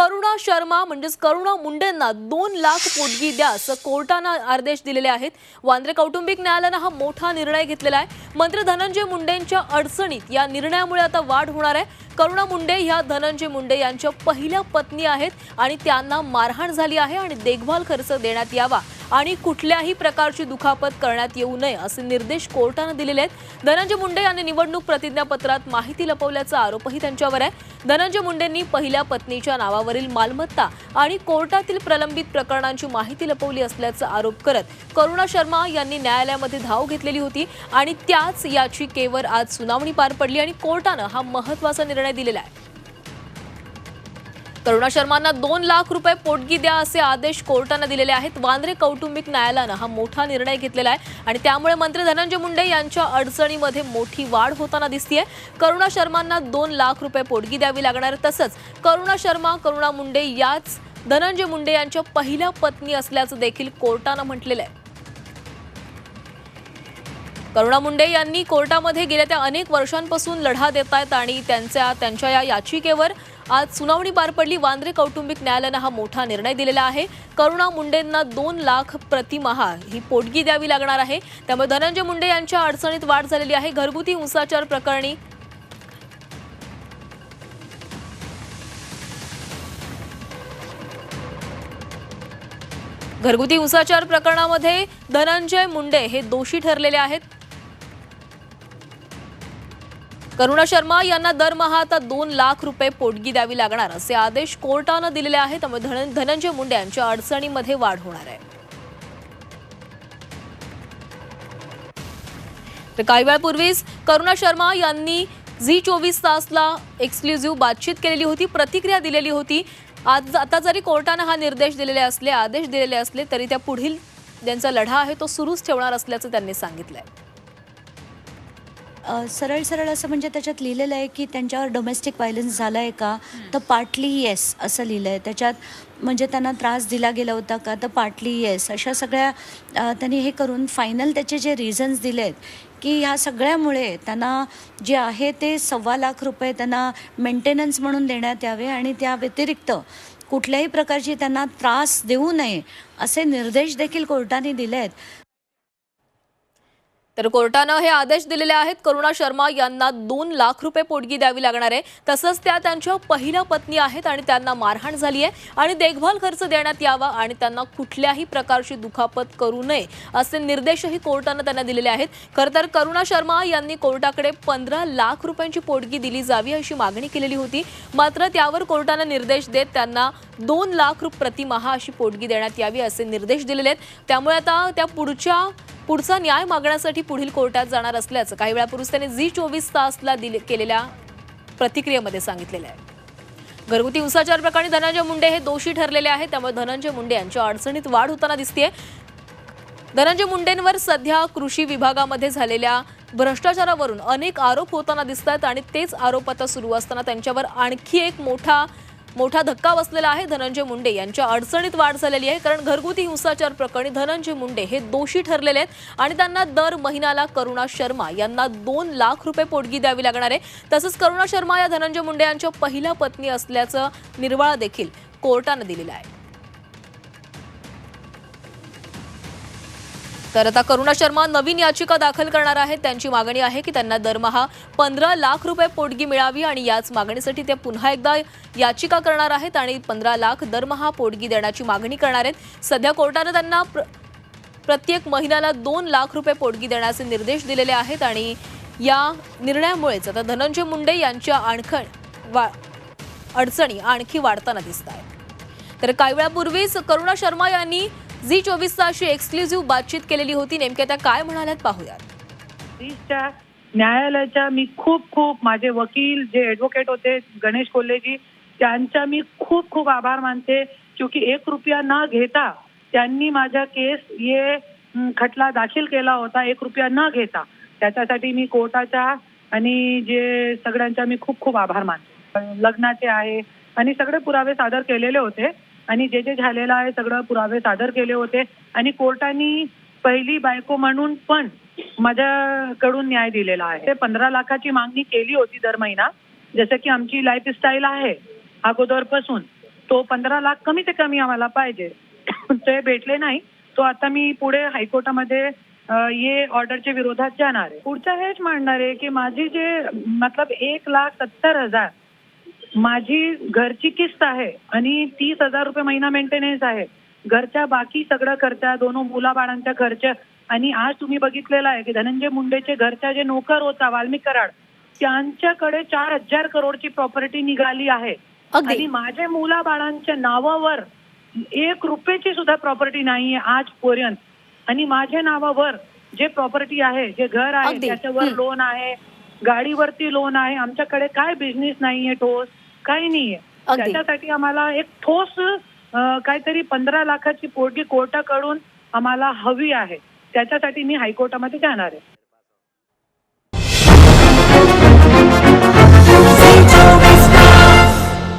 करुणा शर्मा म्हणजेच करुणा मुंडेंना दोन लाख पोटगी द्या असं कोर्टानं आदेश दिलेले आहेत. वांद्रे कौटुंबिक न्यायालयानं हा मोठा निर्णय घेतलेला आहे. मंत्री धनंजय मुंडेंच्या अडचणीत या निर्णयामुळे आता वाढ होणार आहे. करुणा मुंडे ह्या धनंजय मुंडे यांच्या पहिल्या पत्नी आहेत आणि त्यांना मारहाण झाली आहे आणि देखभाल खर्च देण्यात यावा. आणि कुठल्याही प्रकारची दुखापत करण्यात येऊ नये असे निर्देश कोर्टानं दिलेले आहेत. धनंजय मुंडे यांनी निवडणूक प्रतिज्ञापत्रात माहिती लपवल्याचा आरोपही त्यांच्यावर आहे. धनंजय मुंडेंनी पहिल्या पत्नीच्या नावावरील मालमत्ता आणि कोर्टातील प्रलंबित प्रकरणांची माहिती लपवली असल्याचा आरोप करत करुणा शर्मा यांनी न्यायालयामध्ये धाव घेतलेली होती आणि त्याच याचिकेवर आज सुनावणी पार पडली आणि कोर्टानं हा महत्त्वाचा निर्णय दिलेला आहे. करुणा शर्मांना दोन लाख रुपये पोटगी द्या असे आदेश कोर्टानं दिलेले आहेत. वांद्रे कौटुंबिक न्यायालयानं हा मोठा निर्णय घेतलेला आहे आणि त्यामुळे मंत्री धनंजय मुंडे यांच्या अडचणीमध्ये मोठी वाढ होताना दिसतीये. करुणा शर्मांना दोन लाख रुपये पोटगी द्यावी लागणार तसंच करुणा शर्मा करुणा मुंडे याच धनंजय मुंडे यांच्या पहिल्या पत्नी असल्याचं देखील कोर्टानं म्हटलेलं आहे. करुणा मुंडे यांनी कोर्टामध्ये गेल्या त्या अनेक वर्षांपासून लढा देत आहेत आणि त्यांच्या त्यांच्या या याचिकेवर आज सुनावणी पार पडली. वांद्रे कौटुंबिक न्यायालयानं हा मोठा निर्णय दिलेला आहे. करुणा मुंडेंना दोन लाख प्रतिमहा ही पोटगी द्यावी लागणार आहे. त्यामुळे धनंजय मुंडे यांच्या अडचणीत वाढ झालेली आहे. घरगुती हिंसाचार प्रकरणी घरगुती हिंसाचार प्रकरणामध्ये धनंजय मुंडे हे दोषी ठरलेले आहेत. करुणा शर्मा यांना दरमहा आता दोन लाख रुपये पोटगी द्यावी लागणार असे आदेश कोर्टानं दिलेले आहेत. त्यामुळे धन- धनंजय मुंडे यांच्या अडचणीमध्ये वाढ होणार आहे. तर काही वेळापूर्वीच करुणा शर्मा यांनी झी चोवीस तासला एक्सक्लुझिव्ह बातचीत केलेली होती प्रतिक्रिया दिलेली होती. आज आता जरी कोर्टानं हा निर्देश दिलेले असले आदेश दिलेले असले तरी त्या पुढील ज्यांचा लढा आहे तो सुरूच ठेवणार असल्याचं त्यांनी सांगितलंय. सरळ सरळ असं म्हणजे त्याच्यात लिहिलेलं आहे की त्यांच्यावर डोमेस्टिक व्हायलन्स झाला आहे का? तर पार्टली येस असं लिहिलं आहे त्याच्यात म्हणजे त्यांना त्रास दिला गेला होता का? तर पार्टली येस अशा सगळ्या त्यांनी हे करून फायनल त्याचे जे रिझन्स दिले आहेत की ह्या सगळ्यामुळे त्यांना जे आहे ते सव्वा लाख रुपये त्यांना मेंटेनन्स म्हणून देण्यात यावे आणि त्या व्यतिरिक्त कुठल्याही प्रकारची त्यांना त्रास देऊ नये असे निर्देश देखील कोर्टाने दिले आहेत तर कोर्टानं हे आदेश दिलेले आहेत. करुणा शर्मा यांना दोन लाख रुपये पोटगी द्यावी लागणार आहे. तसंच त्या त्यांच्या पहिल्या पत्नी आहेत आणि त्यांना मारहाण झाली आहे. आणि देखभाल खर्च देण्यात यावा आणि त्यांना कुठल्याही प्रकारची दुखापत करू नये असे निर्देशही कोर्टानं त्यांना दिलेले आहेत. खरं तर करुणा शर्मा यांनी कोर्टाकडे पंधरा लाख रुपयांची पोटगी दिली जावी अशी मागणी केलेली होती. मात्र त्यावर कोर्टानं निर्देश देत त्यांना दोन लाख रुपये प्रतिमहा अशी पोटगी देण्यात यावी असे निर्देश दिलेले आहेत. त्यामुळे आता त्या पुढच्या पुढचा न्याय मागण्यासाठी पुढील कोर्टात जाणार असल्याचं काही वेळापूर्वीच त्याने झी चोवीस तासला दिले केलेल्या प्रतिक्रियेमध्ये सांगितलेलं आहे. घरगुती हिंसाचार प्रकरणी धनंजय मुंडे हे दोषी ठरलेले आहेत. त्यामुळे धनंजय मुंडे यांच्या अडचणीत वाढ होताना दिसतेय. धनंजय मुंडेंवर सध्या कृषी विभागामध्ये झालेल्या भ्रष्टाचारावरून अनेक आरोप होताना दिसत आहेत आणि तेच आरोप आता सुरू असताना त्यांच्यावर आणखी एक मोठा मोठा धक्का बसलेला आहे धनंजय मुंडे. यांच्या अडचणीत वाढ झालेली आहे कारण घरगुती हिंसाचार प्रकरणी धनंजय मुंडे हे दोषी ठरलेले आहेत आणि त्यांना दर महिन्याला करुणा शर्मा यांना दोन लाख रुपये पोटगी द्यावी लागणार आहे. तसंच करुणा शर्मा या धनंजय मुंडे यांच्या पहिल्या पत्नी असल्याचं निर्वाळा देखील कोर्टानं दिलेला आहे. तर आता करुणा शर्मा नवीन याचिका दाखल करणार आहेत. त्यांची मागणी आहे की त्यांना दरमहा पंधरा लाख रुपये पोटगी मिळावी आणि याच मागणीसाठी ते पुन्हा एकदा याचिका करणार आहेत आणि पंधरा लाख दरमहा पोटगी देण्याची मागणी करणार आहेत. सध्या कोर्टानं त्यांना प्र प्रत्येक महिन्याला दोन लाख रुपये पोटगी देण्याचे निर्देश दिलेले आहेत आणि या निर्णयामुळेच आता धनंजय मुंडे यांच्या आणखण वा अडचणी आणखी वाढताना दिसत आहेत. तर काही वेळापूर्वीच करुणा शर्मा यांनी झी चोवीस अशी एक्सक्लुझिव्ह बातचीत केलेली होती. नेमक्या त्या काय म्हणाल्यात पाहूयात. न्यायालयाच्या मी खूप खूप माझे वकील जे ऍडव्होकेट होते गणेश कोल्हेजी त्यांचा मी खूप खूप आभार मानते. क्योंकि एक रुपया न घेता त्यांनी माझा केस ये खटला दाखल केला होता. एक रुपया न घेता. त्याच्यासाठी मी कोर्टाचा आणि जे सगळ्यांचा मी खूप खूप आभार मानते. लग्नाचे आहे आणि सगळे पुरावे सादर केलेले होते. आणि जे जे झालेलं आहे सगळं पुरावे सादर केले होते. आणि कोर्टाने पहिली बायको म्हणून पण माझ्याकडून न्याय दिलेला आहे. ते पंधरा लाखाची मागणी केली होती दर महिना. जसं की आमची लाईफस्टाईल आहे अगोदरपासून. तो पंधरा लाख कमी ते कमी आम्हाला पाहिजे. ते भेटले नाही. तो आता मी पुढे हायकोर्टामध्ये ये ऑर्डरच्या विरोधात जाणार आहे. पुढचं हेच मांडणार आहे की माझी जे मतलब एक लाख सत्तर हजार माझी घरची किस्त आहे आणि तीस हजार रुपये महिना मेंटेनन्स आहे घरच्या बाकी सगळं खर्च दोन मुलाबाळांचा खर्च आणि आज तुम्ही बघितलेलं आहे की धनंजय मुंडेचे घरचा जे नोकर होता वाल्मिक कराड त्यांच्याकडे चार हजार करोडची प्रॉपर्टी निघाली आहे. आणि माझ्या मुलाबाळांच्या नावावर एक रुपयाची सुद्धा प्रॉपर्टी नाहीये आजपर्यंत आणि माझ्या नावावर जे प्रॉपर्टी आहे जे घर आहे. त्याच्यावर. लोन आहे गाडीवरती लोन आहे आमच्याकडे काय बिझनेस नाहीये ठोस काही नाहीये. त्याच्यासाठी आम्हाला एक ठोस काहीतरी पंधरा लाखाची पोटगी कोर्टाकडून आम्हाला हवी आहे. त्याच्यासाठी मी हायकोर्टामध्ये जाणार आहे.